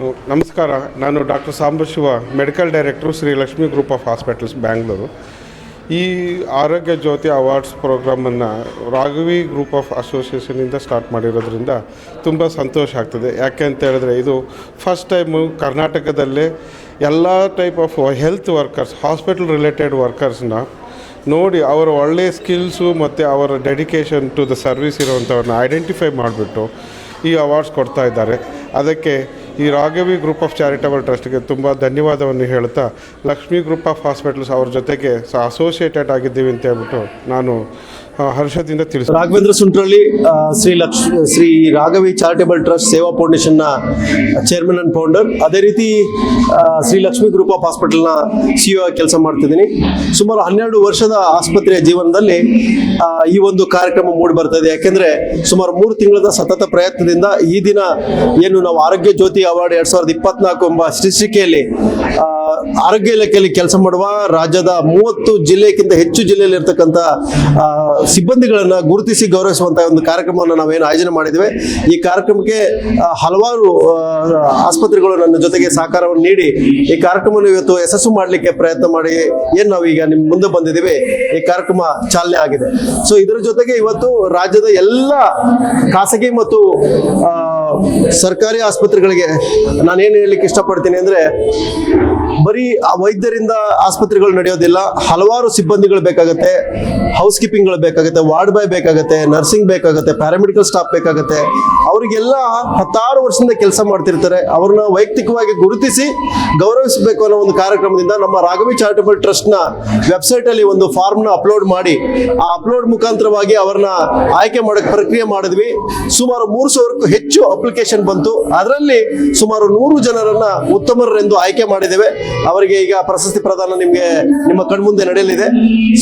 ನಮಸ್ಕಾರ. ನಾನು doctor Sambashiva medical director Shri Lakshmi group of hospitals, Bangalore. ಈ Arogya Jyothi awards ಪ್ರೋಗ್ರಾಮನ್ನು ರಾಘವಿ ಗ್ರೂಪ್ ಆಫ್ ಅಸೋಸಿಯೇಷನಿಂದ ಸ್ಟಾರ್ಟ್ ಮಾಡಿರೋದ್ರಿಂದ ತುಂಬ ಸಂತೋಷ ಆಗ್ತದೆ. ಯಾಕೆ ಅಂತ ಹೇಳಿದ್ರೆ, ಇದು ಫಸ್ಟ್ ಟೈಮು ಕರ್ನಾಟಕದಲ್ಲೇ ಎಲ್ಲ type of health workers, hospital related ವರ್ಕರ್ಸ್ನ ನೋಡಿ ಅವರ ಒಳ್ಳೆಯ ಸ್ಕಿಲ್ಸು ಮತ್ತು ಅವರ ಡೆಡಿಕೇಶನ್ ಟು ದ ಸರ್ವಿಸ್ ಇರುವಂಥವ್ರನ್ನ ಐಡೆಂಟಿಫೈ ಮಾಡಿಬಿಟ್ಟು ಈ ಅವಾರ್ಡ್ಸ್ ಕೊಡ್ತಾ ಇದ್ದಾರೆ. ಅದಕ್ಕೆ ಈ ರಾಘವಿ ಗ್ರೂಪ್ ಆಫ್ ಚಾರಿಟಬಲ್ ಟ್ರಸ್ಟ್ಗೆ ತುಂಬ ಧನ್ಯವಾದವನ್ನು ಹೇಳುತ್ತಾ ಲಕ್ಷ್ಮಿ ಗ್ರೂಪ್ ಆಫ್ ಹಾಸ್ಪಿಟಲ್ಸ್ ಅವ್ರ ಜೊತೆಗೆ ಸಹ ಅಸೋಸಿಯೇಟೆಡ್ ಆಗಿದ್ದೀವಿ ಅಂತ ಹೇಳ್ಬಿಟ್ಟು ನಾನು ಹರ್ಷದಿಂದ ತಿಳಿಸ್ತಾರೆ ರಾಘವೇಂದ್ರ ಸುಂಟ್ರಳ್ಳಿ ಶ್ರೀ ಲಕ್ಷ, ಶ್ರೀ ರಾಘವಿ ಚಾರಿಟೇಬಲ್ ಟ್ರಸ್ಟ್ ಸೇವಾ ಫೌಂಡೇಶನ್ನ ಚೇರ್ಮನ್ ಅಂಡ್ ಫೌಂಡರ್ ಅದೇ ರೀತಿ ಶ್ರೀ ಲಕ್ಷ್ಮಿ ಗ್ರೂಪ್ ಆಫ್ ಹಾಸ್ಪಿಟಲ್ನ ಸಿಇಒ ಕೆಲಸ ಮಾಡ್ತಿದ್ದೀನಿ. ಸುಮಾರು ಹನ್ನೆರಡು ವರ್ಷದ ಆಸ್ಪತ್ರೆಯ ಜೀವನದಲ್ಲಿ ಈ ಒಂದು ಕಾರ್ಯಕ್ರಮ ಮೂಡಿ ಬರ್ತದೆ ಯಾಕೆಂದ್ರೆ ಸುಮಾರು ಮೂರು ತಿಂಗಳ ಸತತ ಪ್ರಯತ್ನದಿಂದ ಈ ದಿನ ಏನು ನಾವು ಆರೋಗ್ಯ ಜ್ಯೋತಿ ಅವಾರ್ಡ್ ಎರಡ್ ಸಾವಿರದ ಇಪ್ಪತ್ನಾಲ್ಕು ಎಂಬ ಶೀರ್ಷಿಕೆಯಲ್ಲಿ ಆರೋಗ್ಯ ಇಲಾಖೆಯಲ್ಲಿ ಕೆಲಸ ಮಾಡುವ ರಾಜ್ಯದ ಮೂವತ್ತು ಜಿಲ್ಲೆಗಿಂತ ಹೆಚ್ಚು ಜಿಲ್ಲೆಯಲ್ಲಿ ಇರ್ತಕ್ಕಂಥ ಸಿಬ್ಬಂದಿಗಳನ್ನ ಗುರುತಿಸಿ ಗೌರವಿಸುವಂತಹ ಒಂದು ಕಾರ್ಯಕ್ರಮವನ್ನು ನಾವೇನು ಆಯೋಜನೆ ಮಾಡಿದ್ದೇವೆ. ಈ ಕಾರ್ಯಕ್ರಮಕ್ಕೆ ಹಲವಾರು ಆಸ್ಪತ್ರೆಗಳು ನನ್ನ ಜೊತೆಗೆ ಸಹಕಾರವನ್ನು ನೀಡಿ ಈ ಕಾರ್ಯಕ್ರಮವನ್ನು ಇವತ್ತು ಯಶಸ್ಸು ಮಾಡಲಿಕ್ಕೆ ಪ್ರಯತ್ನ ಮಾಡಿ ಏನು ಈಗ ನಿಮ್ಮ ಮುಂದೆ ಬಂದಿದ್ದೀವಿ. ಈ ಕಾರ್ಯಕ್ರಮ ಚಾಲನೆ ಆಗಿದೆ. ಸೊ ಇದರ ಜೊತೆಗೆ ಇವತ್ತು ರಾಜ್ಯದ ಎಲ್ಲ ಖಾಸಗಿ ಮತ್ತು ಸರ್ಕಾರಿ ಆಸ್ಪತ್ರೆಗಳಿಗೆ ನಾನೇನು ಹೇಳಲಿಕ್ಕೆ ಇಷ್ಟಪಡ್ತೀನಿ ಅಂದರೆ ಬರೀ ಆ ವೈದ್ಯರಿಂದ ಆಸ್ಪತ್ರೆಗಳು ನಡೆಯೋದಿಲ್ಲ, ಹಲವಾರು ಸಿಬ್ಬಂದಿಗಳು ಬೇಕಾಗುತ್ತೆ ಹೌಸ್ ಕೀಪಿಂಗ್ಗಳು ಬೇಕಾಗುತ್ತೆ, ವಾರ್ಡ್ ಬಾಯ್ ಬೇಕಾಗುತ್ತೆ ನರ್ಸಿಂಗ್ ಬೇಕಾಗುತ್ತೆ ಪ್ಯಾರಾಮೆಡಿಕಲ್ ಸ್ಟಾಫ್ ಬೇಕಾಗುತ್ತೆ. ಅವರಿಗೆಲ್ಲ ಹತ್ತಾರು ವರ್ಷದಿಂದ ಕೆಲಸ ಮಾಡ್ತಿರ್ತಾರೆ, ಅವ್ರನ್ನ ವೈಯಕ್ತಿಕವಾಗಿ ಗುರುತಿಸಿ ಗೌರವಿಸಬೇಕು ಅನ್ನೋ ಒಂದು ಕಾರ್ಯಕ್ರಮದಿಂದ ನಮ್ಮ ರಾಘವಿ ಚಾರಿಟಬಲ್ ಟ್ರಸ್ಟ್ನ ವೆಬ್ಸೈಟಲ್ಲಿ ಒಂದು ಫಾರ್ಮ್ನ ಅಪ್ಲೋಡ್ ಮಾಡಿ, ಆ ಅಪ್ಲೋಡ್ ಮುಖಾಂತರವಾಗಿ ಅವ್ರನ್ನ ಆಯ್ಕೆ ಮಾಡೋಕ್ಕೆ ಪ್ರಕ್ರಿಯೆ ಮಾಡಿದ್ವಿ. ಸುಮಾರು ಮೂರು ಸಾವಿರಕ್ಕೂ ಹೆಚ್ಚು ಅಪ್ಲಿಕೇಶನ್ ಬಂತು. ಅದರಲ್ಲಿ ಸುಮಾರು ನೂರು ಜನರನ್ನ ಉತ್ತಮರೆಂದು ಆಯ್ಕೆ ಮಾಡಿದ್ದೇವೆ. ಅವರಿಗೆ ಈಗ ಪ್ರಶಸ್ತಿ ಪ್ರದಾನ ನಿಮಗೆ ನಿಮ್ಮ ಕಣ್ಮುಂದೆ ನಡೆಯಲಿದೆ.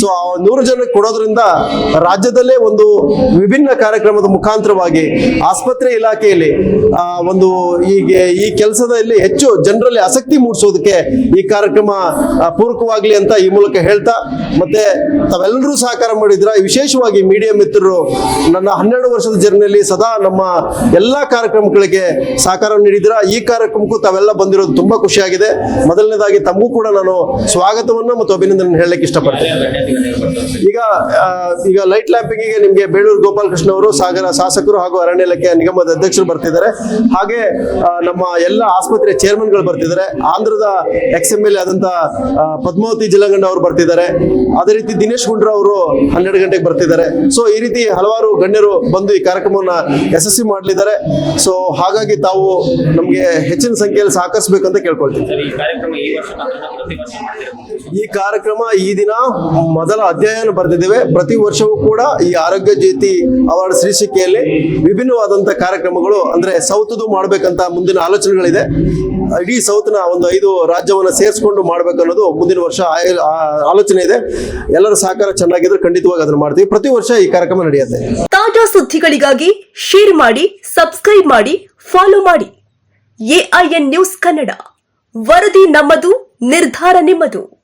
ಸೊ ನೂರು ಜನಕ್ಕೆ ಕೊಡೋದ್ರಿಂದ ರಾಜ್ಯದಲ್ಲೇ ಒಂದು ವಿಭಿನ್ನ ಕಾರ್ಯಕ್ರಮದ ಮುಖಾಂತರವಾಗಿ ಆಸ್ಪತ್ರೆ ಇಲಾಖೆಯಲ್ಲಿ ಒಂದು ಈಗ ಈ ಕೆಲಸದಲ್ಲಿ ಹೆಚ್ಚು ಜನರಲ್ಲಿ ಆಸಕ್ತಿ ಮೂಡಿಸೋದಕ್ಕೆ ಈ ಕಾರ್ಯಕ್ರಮ ಪೂರಕವಾಗ್ಲಿ ಅಂತ ಈ ಮೂಲಕ ಹೇಳ್ತಾ ಮತ್ತೆ ತಾವೆಲ್ಲರೂ ಸಹಕಾರ ಮಾಡಿದ್ರ ವಿಶೇಷವಾಗಿ ಮೀಡಿಯಾ ಮಿತ್ರರು, ನನ್ನ ಹನ್ನೆರಡು ವರ್ಷದ ಜರ್ನಿಯಲ್ಲಿ ಸದಾ ನಮ್ಮ ಎಲ್ಲಾ ಕಾರ್ಯಕ್ರಮಗಳಿಗೆ ಸಹಕಾರ ನೀಡಿದ್ರ ಈ ಕಾರ್ಯಕ್ರಮಕ್ಕೂ ತಾವೆಲ್ಲ ಬಂದಿರೋದು ತುಂಬಾ ಖುಷಿಯಾಗಿದೆ. ಮೊದಲನೇದಾಗಿ ತಮಗೂ ಕೂಡ ನಾನು ಸ್ವಾಗತವನ್ನು ಮತ್ತು ಅಭಿನಂದನೆ ಹೇಳಲಿಕ್ಕೆ ಇಷ್ಟಪಡ್ತೇನೆ. ಈಗ ಈಗ ಲೈಟ್ ಲ್ಯಾಂಪಿಂಗಿಗೆ ನಿಮಗೆ ಬೇಳೂರು ಗೋಪಾಲಕೃಷ್ಣ ಅವರು ಸಾಗರ ಶಾಸಕರು ಹಾಗೂ ಅರಣ್ಯ ಇಲಾಖೆಯ ನಿಗಮದ ಅಧ್ಯಕ್ಷರು ಬರ್ತಿದ್ದಾರೆ. ಹಾಗೆ ನಮ್ಮ ಎಲ್ಲ ಆಸ್ಪತ್ರೆ ಚೇರ್ಮನ್ಗಳು ಬರ್ತಿದ್ದಾರೆ. ಆಂಧ್ರದ ಎಕ್ಸ್ ಎಂ ಎಲ್ ಆದಂತ ಪದ್ಮಾವತಿ ಜಿಲ್ಲಗಂಡ ಅವರು ಬರ್ತಿದ್ದಾರೆ. ಅದೇ ರೀತಿ ದಿನೇಶ್ ಗುಂಡ್ರ ಅವರು ಹನ್ನೆರಡು ಗಂಟೆಗೆ ಬರ್ತಿದ್ದಾರೆ. ಸೊ ಈ ರೀತಿ ಹಲವಾರು ಗಣ್ಯರು ಬಂದು ಈ ಕಾರ್ಯಕ್ರಮವನ್ನ ಯಶಸ್ವಿ ಮಾಡಲಿದ್ದಾರೆ. ಸೊ ಹಾಗಾಗಿ ತಾವು ನಮಗೆ ಹೆಚ್ಚಿನ ಸಂಖ್ಯೆಯಲ್ಲಿ ಸಹಕರಿಸಬೇಕಂತ ಕೇಳ್ಕೊಳ್ತೀವಿ. ಕಾರ್ಯಕ್ರಮ ಈ ಕಾರ್ಯಕ್ರಮ ಈ ದಿನ ಮೊದಲ ಅಧ್ಯಾಯನ ಬರೆದಿದ್ದೇವೆ. ಪ್ರತಿ ವರ್ಷವೂ ಕೂಡ ಈ ಆರೋಗ್ಯ ಜ್ಯೋತಿ ಅವಾರ್ಡ್ ಶೀರ್ಷಿಕೆಯಲ್ಲಿ ವಿಭಿನ್ನವಾದಂತಹ ಕಾರ್ಯಕ್ರಮಗಳು ಅಂದ್ರೆ ಸೌತದು ಮಾಡಬೇಕಂತ ಮುಂದಿನ ಆಲೋಚನೆಗಳಿದೆ. ಇಡೀ ಸೌತ್ನ ಒಂದು ಐದು ರಾಜ್ಯವನ್ನ ಸೇರಿಸ್ಕೊಂಡು ಮಾಡ್ಬೇಕನ್ನೋದು ಮುಂದಿನ ವರ್ಷ ಆಲೋಚನೆ ಇದೆ. ಎಲ್ಲರ ಸಹಕಾರ ಚೆನ್ನಾಗಿದ್ರೆ ಖಂಡಿತವಾಗಿ ಅದನ್ನ ಮಾಡ್ತೀವಿ. ಪ್ರತಿ ವರ್ಷ ಈ ಕಾರ್ಯಕ್ರಮ ನಡೆಯುತ್ತೆ. ತಾಜಾ ಸುದ್ದಿಗಳಿಗಾಗಿ ಶೇರ್ ಮಾಡಿ ಸಬ್ಸ್ಕ್ರೈಬ್ ಮಾಡಿ ಫಾಲೋ ಮಾಡಿ. AIN news Kannada. ವರದಿ ನಮ್ಮದು, ನಿರ್ಧಾರ ನಿಮ್ಮದು.